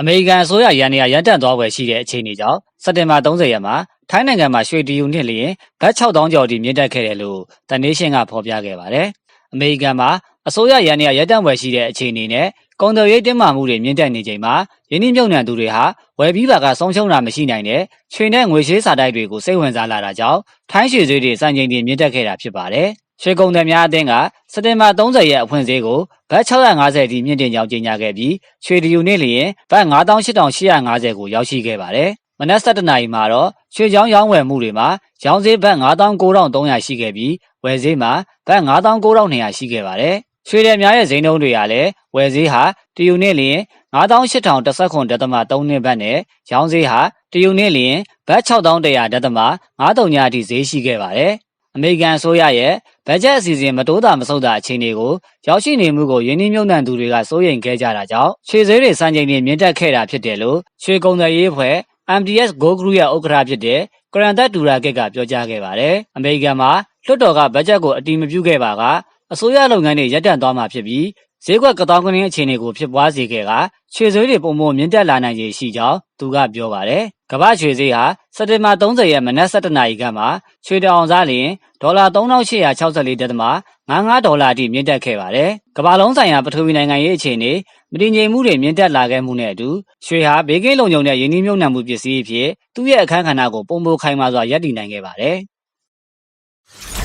အမေရိကန်အစိုးရရန်နေရရပ်တန့်သွားွယ်ရှိတဲ့အခြေအနေကြောင့်စက်တင်ဘာ30ရက်မှာထိုင်းနိုင်ငံမှာရွှေတီယူနှစ်လျင်ဘတ်6000ကျော်ထိမြင့်တက်ခဲ့တယ်လို့တန်နေရှင်းကဖော်ပြခဲ့ပါတယ်။အမေရိကန်မှာအစိုးရရန်နေရရပ်တန့်ွယ်ရှိတဲ့အခြေအနေနဲ့ကုန်သွယ်ရေးတင်းမာမှုတွေမြင့်တက်နေချိန်မှာယင်းနှိမ့်မြုံနှံသူတွေဟာဝယ်ပြီးပါကဆုံးရှုံးတာမရှိနိုင်တဲ့ရွှေနဲ့ငွေရှေးစာတိုက်တွေကိုစိတ်ဝင်စားလာတာကြောင့်ထိုင်းရွှေဈေးတွေစံချိန်တင်မြင့်တက်ခဲ့တာဖြစ်ပါတယ်။ ရွှေကုန်သည်များအသင်းကစက်တင်ဘာ30ရက်အဖွင့်ဈေးကိုဘတ်650ထိမြင့်တင်ကြောင်းကြေညာခဲ့ပြီးရွှေဒီယူနေ့လျင်ဘတ်98,850ကိုရောက်ရှိခဲ့ပါတယ်။မနက်7:00နာရီမှာတော့ရွှေချောင်းရောင်းဝယ်မှုတွေမှာရောင်းဈေးဘတ်99,300ရှိခဲ့ပြီးဝယ်ဈေးမှာဘတ်99,200ရှိခဲ့ပါတယ်။ရွှေတယ်များရဲ့ဈေးနှုန်းတွေကလည်းဝယ်ဈေးဟာတယူနေ့လျင်98,019.3နှစ်ဘတ်နဲ့ရောင်းဈေးဟာတယူနေ့လျင်ဘတ်6,100.53ညအထိဈေးရှိခဲ့ပါတယ်။ အမေရိကန်အစိုးရရဲ့ဘတ်ဂျက်အစီအစဉ်မတိုးတာမဆုတ်တာအခြေအနေကိုရောက်ရှိနေမှုကိုယင်းနှိမ့်မြုံနှံသူတွေကစိုးရိမ်ခဲ့ကြတာကြောင့်ရွှေဈေးတွေစံချိန်တွေမြင့်တက်ခဲ့တာဖြစ်တယ်လို့ရွှေကုန်သည်ရေးအဖွဲ့ MDS Go Group ရဲ့ဥက္ကဋ္ဌဖြစ်တဲ့ကရန်သက်ဒူရာကက်ကပြောကြားခဲ့ပါတယ်။အမေရိကန်မှာလွှတ်တော်ကဘတ်ဂျက်ကိုအတီးမပြုခဲ့ပါကအစိုးရလုပ်ငန်းတွေရပ်တန့်သွားမှာဖြစ်ပြီး ဈေးကွက်ကတောင်းကနင်းအခြေအနေကိုဖြစ်ပွားစေခဲ့ကရွှေဈေးတွေပုံမမြင့်တက်လာနိုင်ခြေရှိကြောင်းသူကပြောပါတယ်။ကမ္ဘာရွှေဈေးဟာစက်တင်ဘာ30ရက်မနက်7:00နာရီခန့်မှာရွှေတောင်စားလျင်ဒေါ်လာ3864.55ဒေါ်လာအထိမြင့်တက်ခဲ့ပါတယ်။ကမ္ဘာလုံးဆိုင်ရာပထဝီနိုင်ငံရေးအခြေအနေမတည်ငြိမ်မှုတွေမြင့်တက်လာခဲ့မှုနဲ့အတူရွှေဟာဘေးကင်းလုံခြုံတဲ့ယင်းနှိမ့်မြုံနှံမှုပစ္စည်းအဖြစ်သူ့ရဲ့အခန်းကဏ္ဍကိုပုံပိုခိုင်မာစွာရပ်တည်နိုင်ခဲ့ပါတယ်။